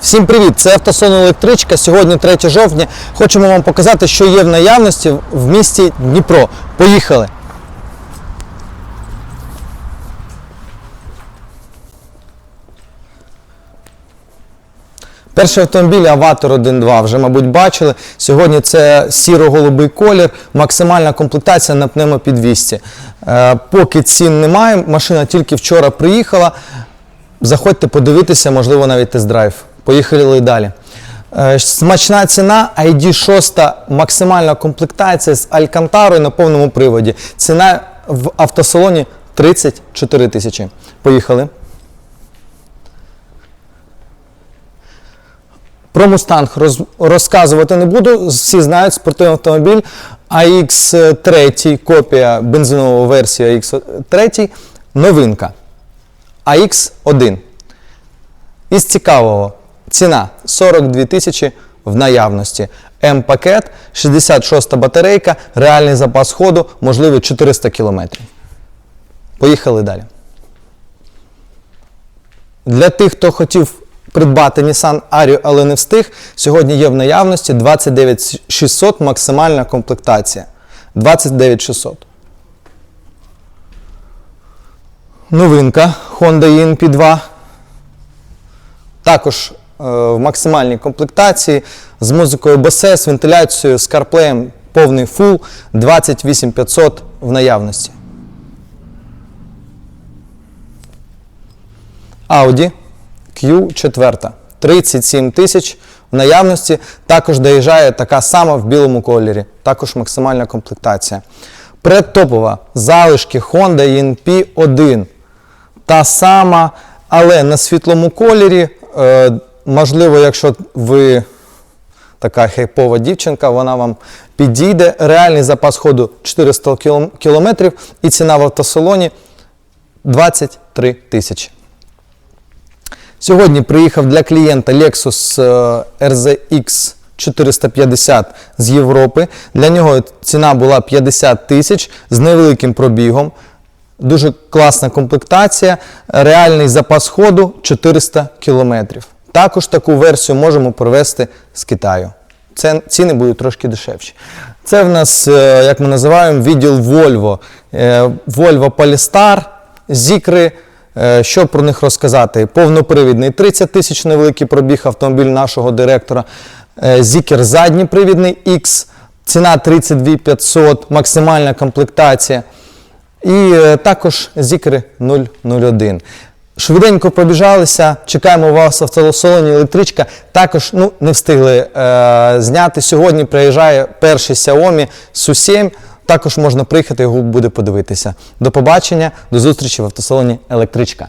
Всім привіт! Це автосалон електричка. Сьогодні 3 жовтня. Хочемо вам показати, що є в наявності в місті Дніпро. Поїхали! Перший автомобіль Аватор 1.2 вже, мабуть, бачили. Сьогодні це сіро-голубий колір, максимальна комплектація на пневмопідвісці. Е, поки цін немає, машина тільки вчора приїхала. Заходьте подивитися, можливо, навіть тест-драйв. Поїхали далі. Е, Смачна ціна, ID 6, максимальна комплектація з Алькантарою на повному приводі. Ціна в автосалоні 34 тисячі. Поїхали. Про Мустанг роз, розказувати не буду. Всі знають спортивний автомобіль AX3, копія бензинової версії AX3, новинка. AX1. Із цікавого, ціна 42 тисячі в наявності. М-пакет, 66 батарейка, реальний запас ходу, можливо 400 км. Поїхали далі. Для тих, хто хотів придбати Nissan Ariyo, але не встиг, сьогодні є в наявності 29600 максимальна комплектація. 29600. Новинка Honda ENP2. Також е, в максимальній комплектації з музикою Bose, вентиляцією, з CarPlay, повний фул 28500 в наявності. Audi Q4. 37 тисяч в наявності. Також доїжджає така сама в білому кольорі. Також максимальна комплектація. Предтопова залишки Honda ENP1. Та сама, але на світлому кольорі. Е, можливо, якщо ви така хайпова дівчинка, вона вам підійде. Реальний запас ходу 400 км і ціна в автосалоні 23 тисячі. Сьогодні приїхав для клієнта Lexus е, RZX 450 з Європи. Для нього ціна була 50 тисяч з невеликим пробігом. Дуже класна комплектація, реальний запас ходу 400 км. Також таку версію можемо провести з Китаю. Це ціни будуть трошки дешевші. Це в нас, е, як ми називаємо, відділ Volvo. Е, Volvo Polestar, Zikri. Е, Що про них розказати? Повнопривідний 30 тисяч невеликий пробіг автомобіль нашого директора. Зікер задніпривідний X, ціна 32 500, максимальна комплектація. І також Зікри 001. Швиденько пробіжалися, чекаємо вас в автосалоні електричка. Також ну, не встигли е, зняти. Сьогодні приїжджає перший Xiaomi SU7. Також можна приїхати, його буде подивитися. До побачення, до зустрічі в автосалоні електричка.